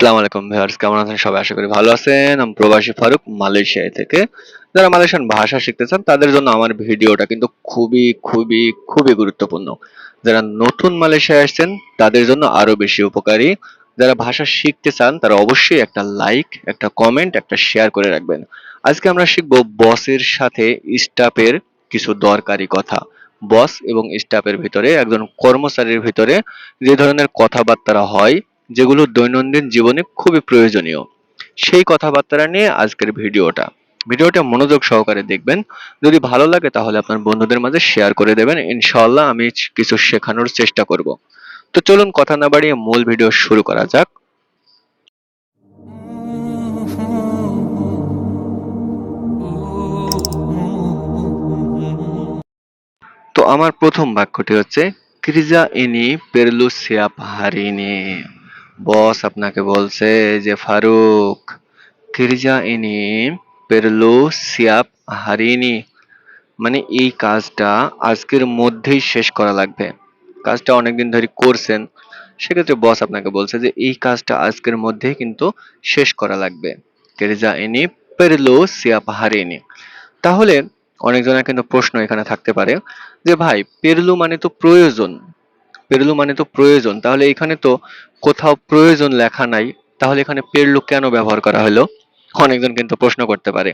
আসসালামু আলাইকুম ভিউয়ার্স, কেমন আছেন সবাই? আশা করি ভালো আছেন। আমি প্রবাসী ফারুক, মালয়েশিয়া থেকে। যারা মালয়েশিয়ান ভাষা শিখতে চান তাদের জন্য আমার ভিডিওটা কিন্তু খুবই খুবই খুবই গুরুত্বপূর্ণ। যারা নতুন মালয়েশিয়ায় আসছেন, তাদের জন্য আরও বেশি উপকারী। যারা ভাষা শিখতে চান, তারা অবশ্যই একটা লাইক একটা কমেন্ট একটা শেয়ার করে রাখবেন। আজকে আমরা শিখব বসের সাথে স্টাফের কিছু দরকারি কথা। বস এবং স্টাফের ভিতরে, একজন কর্মচারীর ভিতরে যে ধরনের কথাবার্তা হয় যেগুলো দৈনন্দিন জীবনে খুবই প্রয়োজনীয়। সেই কথাবার্তা নিয়ে আজকের ভিডিওটা। ভিডিওটা মনোযোগ সহকারে দেখবেন। যদি ভালো লাগে তাহলে আপনার বন্ধুদের মাঝে শেয়ার করে দেবেন। ইনশাআল্লাহ আমি কিছু শেখানোর চেষ্টা করব। তো চলুন কথা না বাড়িয়ে মূল ভিডিও শুরু করা যাক। তো আমার প্রথম বাক্যটি হচ্ছে, ক্রিজা ইনি পেরলু সিয়াপ হারিনি বস আপনাকে বলছে যে, ফারুক ক্রিজা ইনি, পেরলু, সিয়াপ, হারিনি। মানে এই কাজটা আজকের মধ্যেই শেষ করা লাগবে। কাজটা অনেকদিন ধরে করছেন। সেক্ষেত্রে বস আপনাকে বলছে যে, এই কাজটা আজকের মধ্যেই কিন্তু শেষ করা লাগবে। ক্রিজা ইনি, পেরলো, সিয়াপ, হারিনি। তাহলে অনেকজনের কিন্তু প্রশ্ন এখানে থাকতে পারে যে, ভাই, পেরলু মানে তো প্রয়োজন। পেরলু মানে তো প্রয়োজন। তাহলে এখানে তো কোথাও প্রয়োজন লেখা নাই। তাহলে এখানে পেরলু কেন ব্যবহার করা হলো? অনেকজন কিন্তু প্রশ্ন করতে পারে।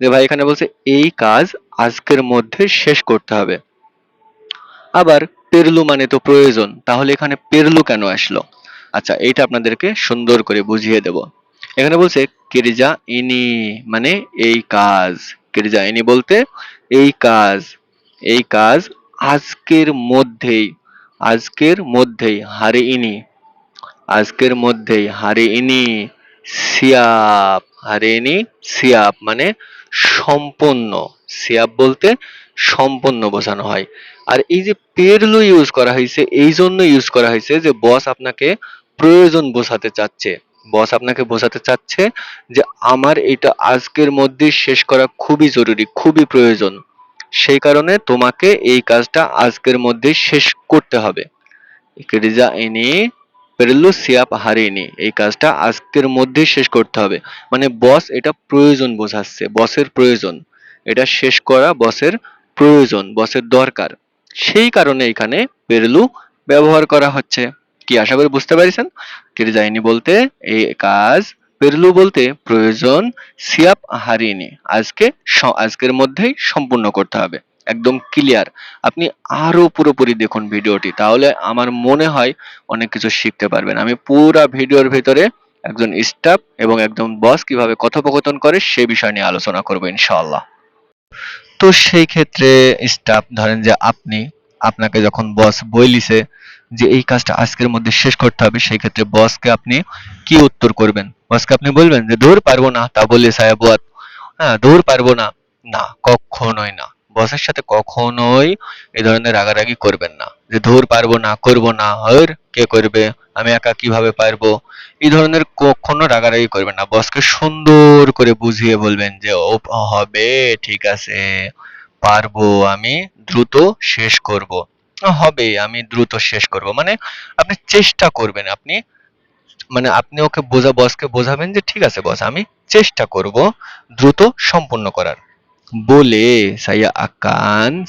যে ভাই এখানে বলছে, এই কাজ আজকের মধ্যে শেষ করতে হবে। আবার পেরলু মানে তো প্রয়োজন। তাহলে এখানে পেরলু কেন আসলো? আচ্ছা এইটা আপনাদেরকে সুন্দর করে বুঝিয়ে দেব। এখানে বলছে, কিরিজা ইনি মানে এই কাজ। কিরিজা ইনি বলতে, এই কাজ এই কাজ আজকের মধ্যেই আজকের মধ্যেই হারে ইনি আজকের মধ্যেই হারে ইনি সিয়াপ। হারে ইনি সিয়াপ মানে সম্পন্ন সিয়াপ বলতে সম্পন্ন বোঝানো হয়। আর এই যে পেরলু ইউজ করা হয়েছে, এই জন্য ইউজ করা হয়েছে যে বস আপনাকে প্রয়োজন বোঝাতে চাচ্ছে। বস আপনাকে বোঝাতে চাচ্ছে যে আমার এটা আজকের মধ্যে শেষ করা খুবই জরুরি, খুবই প্রয়োজন। সেই কারণে তোমাকে এই কাজটা আজকের মধ্যে শেষ করতে হবে। এনে পেরেলু সিয়াপ হারিনি এই কাজটা আজকের মধ্যে শেষ করতে হবে। মানে বস এটা প্রয়োজন বোঝাচ্ছে, বসের প্রয়োজন। এটা শেষ করা বসের প্রয়োজন, বসের দরকার। সেই কারণে এখানে পেরেলু ব্যবহার করা হচ্ছে। কি, আশা করি বুঝতে পারছেন? কিরজাইনি বলতে এই কাজ পেরলু বলতে প্রয়োজন সিয়াপ হারিনি আজকে আজকের মধ্যেই সম্পূর্ণ করতে হবে। একদম ক্লিয়ার আপনি আরও পুরোপুরি দেখুন ভিডিওটি, তাহলে আমার মনে হয় অনেক কিছু শিখতে পারবেন। আমি পুরো ভিডিওর ভেতরে একজন স্টাফ এবং একজন বস কীভাবে কথোপকথন করে সে বিষয় নিয়ে আলোচনা করব ইনশাআল্লাহ। তো সেই ক্ষেত্রে স্টাফ ধরেন যে আপনি আপনাকে যখন বস বইলিছে যে এই কাজটা আজকের মধ্যে শেষ করতে হবে, সেই ক্ষেত্রে বসকে আপনি কি উত্তর করবেন? বসকে আপনি বলবেন যে দৌড় পারব না, তা বলে সাহেবাত হ্যাঁ দূর পারব না। না, কখনোই না। বসের সাথে কখনোই এই ধরনের রাগারাগি করবেন না। যে, ধুর পারব না, করব না হর কে করবে? আমি একা কীভাবে পারব? এই ধরনের কখনো রাগারাগি করবেন না। বসকে সুন্দর করে বুঝিয়ে বলবেন যে, ও, হবে, ঠিক আছে, পারব, আমি দ্রুত শেষ করব। হবে, আমি দ্রুত শেষ করব। মানে আপনি চেষ্টা করবেন, আপনি মানে আপনি ওকে বোঝা বসকে বোঝাবেন যে, ঠিক আছে বস আমি চেষ্টা করব দ্রুত সম্পূর্ণ করার। বলে saya akan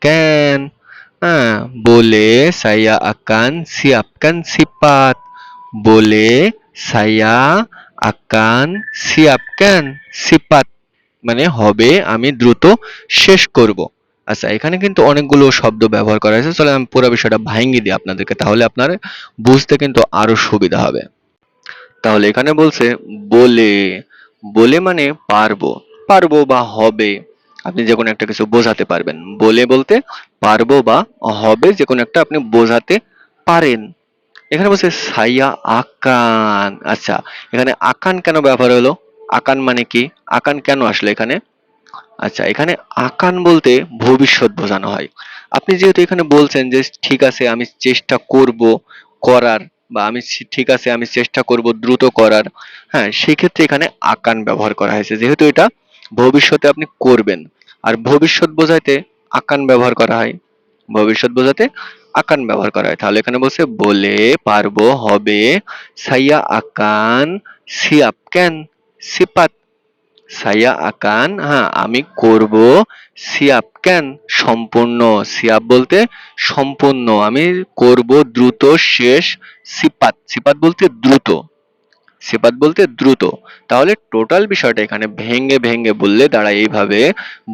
ক্যান হ্যাঁ বলে saya akan siapkan sifat বলে saya akan siapkan sifat মানে হবে, আমি দ্রুত শেষ করব। আচ্ছা এখানে কিন্তু অনেকগুলো শব্দ ব্যবহার করা হয়েছে। চলে আমি পুরো বিষয়টা ভাঙিয়ে দিই আপনাদেরকে, তাহলে আপনার বুঝতে কিন্তু আরও সুবিধা হবে। তাহলে এখানে বলছে, বলে বলে মানে পারব পারব বা হবে। আপনি যে কোনো একটা কিছু বোঝাতে পারবেন। বলে বলতে পারব বা হবে যে কোনো একটা আপনি বোঝাতে পারেন। এখানে বলছে সাইয়া আকান। আচ্ছা এখানে আকান কেন ব্যবহার হলো? আকান মানে কি? আকান কেন আসলো এখানে? আচ্ছা এখানে আকান বলতে ভবিষ্যৎ বোঝানো হয়। আপনি যেহেতু এখানে বলছেন যে, ঠিক আছে, আমি চেষ্টা করব করার বা আমি ঠিক আছে, আমি চেষ্টা করব দ্রুত করার হ্যাঁ সেক্ষেত্রে এখানে আকান ব্যবহার করা হয়েছে। যেহেতু এটা ভবিষ্যতে আপনি করবেন, আর ভবিষ্যৎ বোঝাইতে আকান ব্যবহার করা হয়। ভবিষ্যৎ বোঝাতে আকান ব্যবহার করা হয়। তাহলে এখানে বলছে, বলে পারব হবে সাইয়া আকান সিয়াপ ক্যান সিপাত সাইয়া আকান হ্যাঁ আমি করব সিয়াপ কেন সম্পূর্ণ সিয়াপ বলতে সম্পূর্ণ। আমি করব দ্রুত, শেষ সিপাত। সিপাত বলতে দ্রুত। সিপাত বলতে দ্রুত। তাহলে টোটাল বিষয়টা এখানে ভেঙ্গে ভেঙ্গে বললে দাঁড়ায় এইভাবে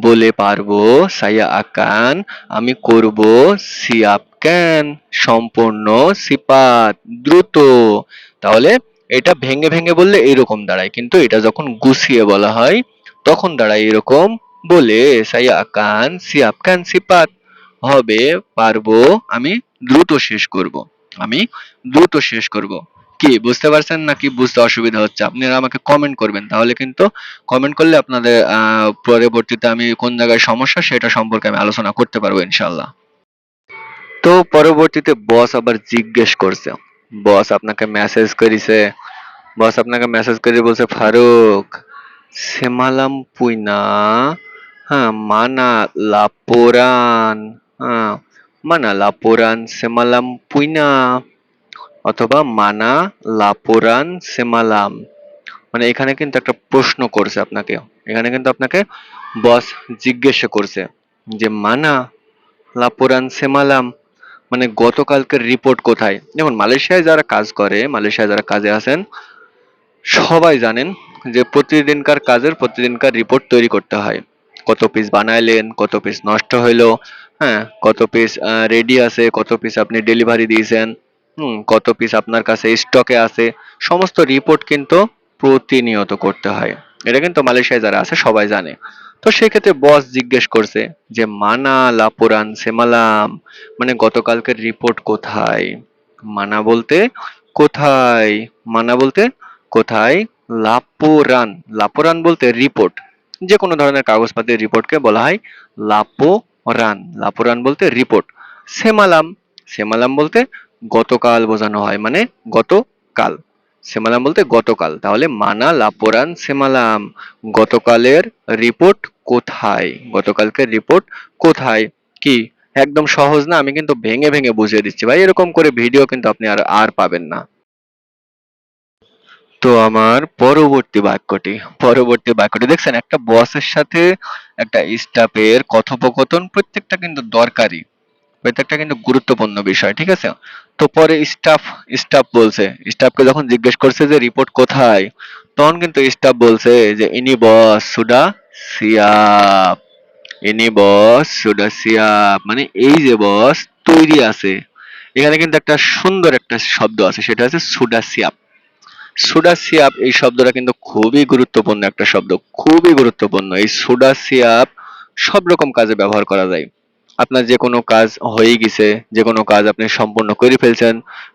বলে পারব সাইয়া আকান আমি করব সিয়াপ কেন সম্পূর্ণ সিপাত দ্রুত। তাহলে এটা ভেঙে ভেঙে বললে এরকম দাঁড়ায়। কিন্তু এটা যখন গুছিয়ে বলা হয়, তখন দাঁড়ায় এরকম বলে আকান সিয়াপ, কেন সিপাত, হবে, পারব, আমি দ্রুত শেষ করব, আমি দ্রুত শেষ করব। কি, বুঝতে পারছেন নাকি বুঝতে অসুবিধা হচ্ছে? আপনারা আমাকে কমেন্ট করবেন, তাহলে কিন্তু কমেন্ট করলে আপনাদের পরবর্তীতে আমি কোন জায়গায় সমস্যা সেটা সম্পর্কে আমি আলোচনা করতে পারব ইনশাল্লাহ তো পরবর্তীতে বস আবার জিজ্ঞেস করছে। বস আপনাকে মেসেজ করেছে বস আপনাকে মেসেজ করে বলছে, ফারুক সেমালাম পুইনা হ্যাঁ মানা লাপোরান হ্যাঁ মানা লাপোরান সেমালাম পুইনা অথবা মানা লাপোরান সেমালাম। মানে এখানে কিন্তু একটা প্রশ্ন করছে আপনাকে। এখানে কিন্তু আপনাকে বস জিজ্ঞেস করছে যে, মানা লাপোরান সেমালাম মানে গতকালকের রিপোর্ট কোথায়? যেমন মালয়েশিয়ায় যারা কাজ করে, মালয়েশিয়ায় যারা কাজে আছেন সবাই জানেন যে প্রতিদিনকার কাজের প্রতিদিনকার রিপোর্ট তৈরি করতে হয়। কত পিস বানাইলেন, কত পিস নষ্ট হইল হ্যাঁ কত পিস রেডি আছে, কত পিস আপনি ডেলিভারি দিয়েছেন, হুম, কত পিস আপনার কাছে স্টকে আছে, সমস্ত রিপোর্ট কিন্তু প্রতিনিয়ত করতে হয়। এটা কিন্তু মালয়েশিয়ায় যারা আছে, সবাই জানে। তো সেক্ষেত্রে বস জিজ্ঞেস করছে যে মানা লাপুরান সেমালাম মানে গতকালকের রিপোর্ট কোথায়? মানা বলতে কোথায়? মানা বলতে কোথায়? লাপোরান। লাপোরান বলতে রিপোর্ট যে কোনো ধরনের কাগজপাতির রিপোর্টকে বলা হয় লাপোরান। লাপোরান বলতে রিপোর্ট সেমালাম। সেমালাম বলতে গতকাল বোঝানো হয় মানে গতকাল। সেমালাম বলতে গতকাল। তাহলে মানা লাপোরান সেমালাম। গতকালের রিপোর্ট কোথায়? গতকালকের রিপোর্ট কোথায়? কি? একদম সহজ না? আমি কিন্তু ভেঙে ভেঙে বুঝিয়ে দিচ্ছি। ভাই, এরকম করে ভিডিও কিন্তু আপনি আর আর পাবেন না। তো আমার পরবর্তী বাক্যটি পরবর্তী বাক্যটি। দেখছেন, একটা বসের সাথে একটা স্টাফের কথোপকথন প্রত্যেকটা কিন্তু দরকারি, প্রত্যেকটা কিন্তু গুরুত্বপূর্ণ বিষয়, ঠিক আছে? তো পরে স্টাফ স্টাফ বলছে স্টাফকে যখন জিজ্ঞেস করছে যে, রিপোর্ট কোথায়? তখন কিন্তু স্টাফ বলছে যে, ইনি বস সুডা সিয়াপ, ইনি বস সুডা সিয়াপ। মানে এই যে বস তৈরি আছে, এখানে কিন্তু একটা সুন্দর একটা শব্দ আছে, সেটা হচ্ছে সুডা সিয়াপ। সুডা সিয়াপ এই শব্দটা কিন্তু খুবই গুরুত্বপূর্ণ একটা শব্দ, খুবই গুরুত্বপূর্ণ। এই সুডা সব রকম কাজে ব্যবহার করা যায়। আপনার যে কোনো কাজ হয়ে গেছে, যে কোনো কাজ আপনি সম্পূর্ণ করে ফেলছেন,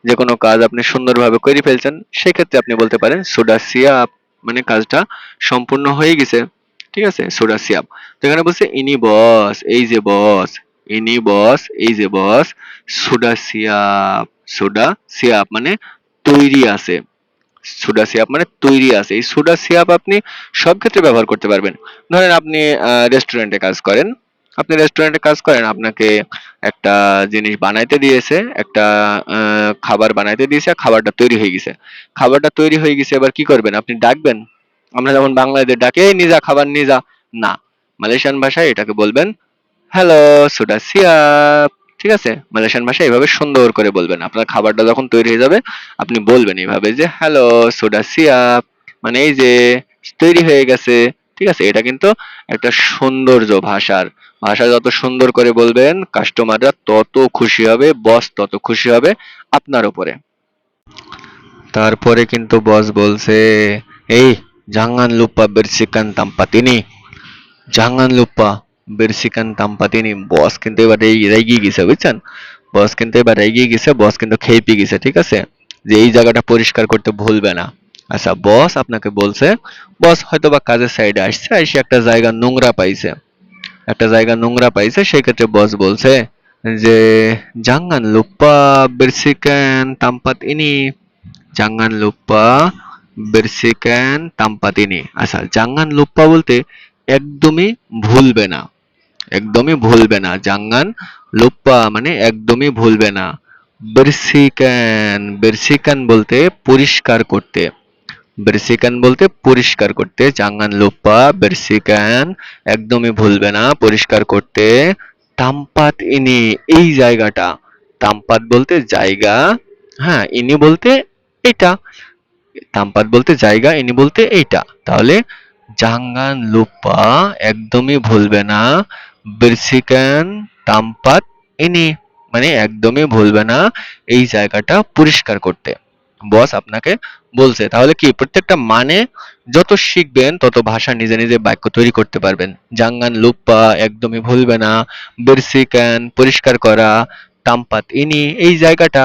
যে কোনো কাজ আপনি সুন্দরভাবে করে ফেলছেন, সেক্ষেত্রে আপনি বলতে পারেন সুডা সিয়াপ মানে কাজটা সম্পূর্ণ হয়ে গেছে। ঠিক আছে? সুডা সিয়াপ তো এখানে বলছে, ইনি বস, এই যে বস, ইনি বস, এই যে বস সুডা সিয়াপ সুডা মানে তৈরি আছে। সোডা সিরাপ মানে তৈরি আছে। এই সোডা সিরাপ আপনি সব ক্ষেত্রে ব্যবহার করতে পারবেন। ধরেন আপনি রেস্টুরেন্টে কাজ করেন। আপনি রেস্টুরেন্টে কাজ করেন, আপনাকে একটা জিনিস বানাইতে দিয়েছে, একটা খাবার বানাইতে দিয়েছে, খাবারটা তৈরি হয়ে গেছে। খাবারটা তৈরি হয়ে গেছে, এবার কি করবেন? আপনি ডাকবেন। আমরা যেমন বাংলাদেশে ডাকে, "এই নিজা, খাবার নিজা। না। মালয়েশিয়ান ভাষায় এটাকে বলবেন, হ্যালো, সোডা সিয়াপ ঠিক আছে? মালয়েশিয়ান ভাষায় এভাবে সুন্দর করে বলবেন। আপনার খাবারটা যখন তৈরি হয়ে যাবে, আপনি বলবেন এইভাবে যে হ্যালো সোডা সিয়াপ মানে এই যে, তৈরি হয়ে গেছে। ঠিক আছে? এটা কিন্তু একটা সৌন্দর্য ভাষার। ভাষা যত সুন্দর করে বলবেন কাস্টমাররা তত খুশি হবে বস তত খুশি হবে আপনার উপরে। তারপরে কিন্তু বস বলছে, এই jangan lupa bersihkan tempat ini jangan lupa bersihkan tempat ini বস কিন্তু এবার রেগে গেছে, বুঝছেন? বস কিন্তু এবার রেগে গেছে, বস কিন্তু খেপে গেছে, ঠিক আছে? যে এই জায়গাটা পরিষ্কার করতে ভুলবে না। আচ্ছা বস আপনাকে বলছে, বস হয়তো বা কাজের সাইডে আসছে, এসে একটা জায়গা নোংরা পাইছে। একটা জায়গা নোংরা পাইছে সেই ক্ষেত্রে বস বলছে যে jangan lupa bersihkan tempat ini jangan lupa bersihkan tempat ini আচ্ছা jangan lupa বলতে একদমই ভুলবে না। একদমই ভুলবে না। জাঙ্গান লুপ্পা মানে একদমই ভুলবে না। বেরসিকান বেরসিকান বলতে পরিষ্কার করতে। বেরসিকান বলতে পরিষ্কার করতে। জাঙ্গান লুপ্পা, বেরসিকান একদমই ভুলবে না পরিষ্কার করতে। তাম্পাত ইনি, এই জায়গাটা। তাম্পাত বলতে জায়গা হ্যাঁ ইনি বলতে এটা। তাম্পাত বলতে জায়গা, ইনি বলতে এইটা তাহলে জাঙ্গান লুপ্পা একদমই ভুলবে না। বেরসিকান তাম্পাত ইনি মানে একদমই ভুলবে না এই জায়গাটা পরিষ্কার করতে। বস আপনাকে বলছে, তাহলে কি প্রত্যেকটা মানে যত শিখবেন, তত ভাষা নিজে নিজে বাক্য তৈরি করতে পারবেন। জাঙ্গান লুপ্পা একদমই ভুলবে না বেরসিকান পরিষ্কার করা তাম্পাত ইনি এই জায়গাটা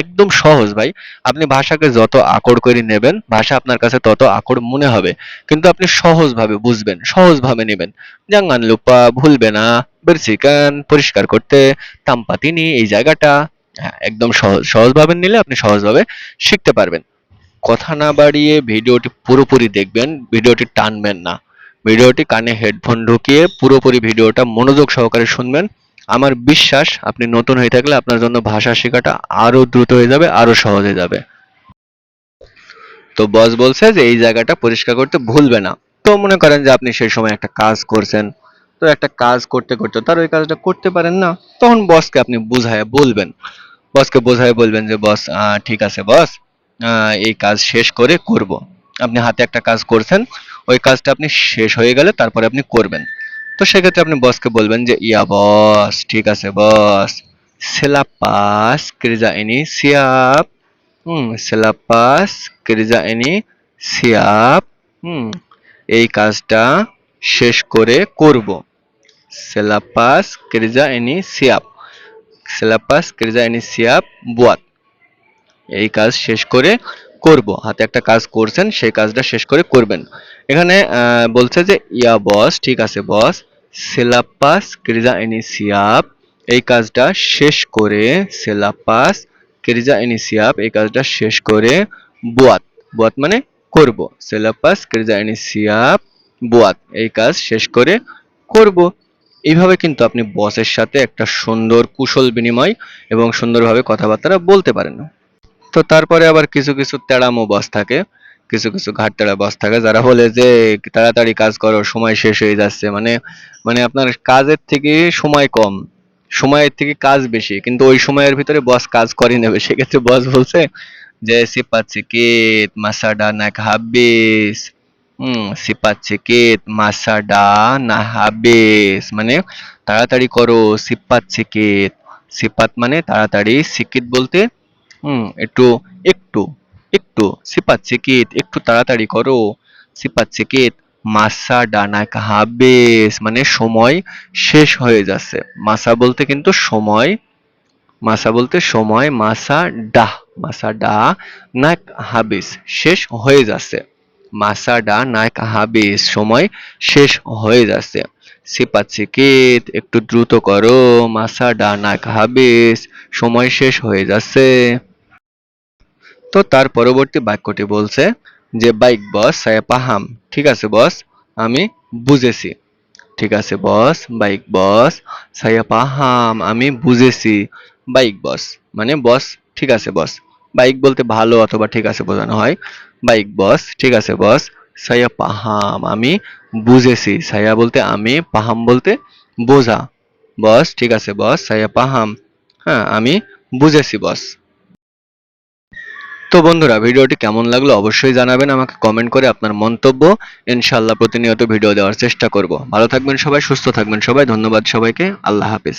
একদম সহজ ভাই। আপনি ভাষাকে যত আকড় করে নেবেন, ভাষা আপনার কাছে তত আকড় মনে হবে। কিন্তু আপনি সহজভাবে বুঝবেন, সহজভাবে নেবেন। জাঙ্গান লুপা ভুলবে না বেরসিকান পরিষ্কার করতে তাম্পাতিনি এই জায়গাটা। হ্যাঁ একদম সহজ সহজভাবে নিলে আপনি সহজভাবে শিখতে পারবেন। কথা না বাড়িয়ে ভিডিওটি পুরোপুরি দেখবেন, ভিডিওটি টানবেন না। ভিডিওটি কানে হেডফোন ঢুকিয়ে পুরোপুরি ভিডিওটা মনোযোগ সহকারে শুনবেন। আমার বিশ্বাস, আপনি নতুন হয়ে থাকলে আপনার জন্য ভাষা শেখাটা আরও দ্রুত হয়ে যাবে, আরও সহজ হয়ে যাবে। তো বস বলছে যে, এই জায়গাটা পরিষ্কার করতে ভুলবে না। তো মনে করেন যে, আপনি সেই সময় একটা কাজ করছেন। তো একটা কাজ করতে করতে তার ওই কাজটা করতে পারেন না। তখন বসকে আপনি বুঝায় বলবেন। বসকে বোঝায় বলবেন যে বস ঠিক আছে বস এই কাজ শেষ করে করব। আপনি হাতে একটা কাজ করছেন, ওই কাজটা আপনি শেষ হয়ে গেলে তারপরে আপনি করবেন। তো সেক্ষেত্রে আপনি বসকে বলবেন যে, ইয়া বস, ঠিক আছে বস। সেলাপাস ক্রিজা এনি সিয়াপ। হুম সেলাপাস ক্রিজা এনি সিয়াপ। হুম, এই কাজটা শেষ করে করব। সেলাপাস ক্রিজা এনি সিয়াপ। সেলাপাস ক্রিজা এনি সিয়াপ, বুয়াত। এই কাজ শেষ করে করব। হাতে একটা কাজ করছেন, সেই কাজটা শেষ করে করবেন। এখানে বলছে যে, ইয়া বস, ঠিক আছে বস। সেলাপাস ক্রিজা ইনিসিয়াপ এই কাজটা শেষ করে সেলাপাস ক্রিজা ইনিসিয়াপ এই কাজটা শেষ করে বুয়াত। বুয়াত মানে করব। সেলাপাস ক্রিজা ইনিসিয়াপ বুয়াত, এই কাজ শেষ করে করব। এইভাবে কিন্তু আপনি বসের সাথে একটা সুন্দর কুশল বিনিময় এবং সুন্দরভাবে কথাবার্তা বলতে পারেন। তো তারপরে আবার কিছু কিছু তেড়ামো বস থাকে। কিছু কিছু ঘাটতেড়া বস থাকে যারা বলে যে তাড়াতাড়ি কাজ করো, সময় শেষ হয়ে যাচ্ছে। মানে মানে আপনার কাজের থেকে সময় কম, সময়ের থেকে কাজ বেশি। কিন্তু ওই সময়ের ভিতরে বস কাজ করে নেবে। সেক্ষেত্রে বস বলছে যে সিপাত সিকিত মাসাডা না হাবিস। হুম সিপাত সিকিত মাসাডা না হাবিস। মানে তাড়াতাড়ি করো সিপাত সিকিত সিপাত মানে তাড়াতাড়ি সিকিত বলতে, হুম, একটু একটু একটু সিপাত সিকিত, একটু তাড়াতাড়ি করো। সিপাত সিকিত, মাসা ডানা হাবেস মানে সময় শেষ হয়ে যাচ্ছে। মাসা বলতে কিন্তু সময়, মাসা বলতে সময়, মাসা ডাহ মাসা ডা, নাক হাবিস, শেষ হয়ে যাচ্ছে। মাসা ডা, নাক হাবিস, সময় শেষ হয়ে যাচ্ছে। সিপাত সিকিত, একটু দ্রুত করো। মাসা ডা, নাক হাবিস, সময় শেষ হয়ে যাচ্ছে। তো তার পরবর্তী বাক্যটি বলছে যে, বাইক বস saya paham ঠিক আছে, বস, আমি বুঝেছি। ঠিক আছে, boss, bike boss saya paham আমি বুঝেছি। বাইক বস মানে বস, ঠিক আছে, বস। বাইক বলতে ভালো অথবা ঠিক আছে বোঝানো হয়। বাইক বস, ঠিক আছে, বস saya পাহাম, আমি বুঝেছি। saya বলতে আমি, পাহাম বলতে বোঝা। বস, ঠিক আছে, বস saya পাহাম। হ্যাঁ আমি বুঝেছি, বস। তো বন্ধুরা, ভিডিওটি কেমন লাগল অবশ্যই জানাবেন। আমাকে কমেন্ট করে আপনার মন্তব্য, ইনশাআল্লাহ প্রতিনিয়ত ভিডিও দেওয়ার চেষ্টা করব। ভালো থাকবেন সবাই, সুস্থ থাকবেন সবাই। ধন্যবাদ সবাইকে। আল্লাহ হাফেজ।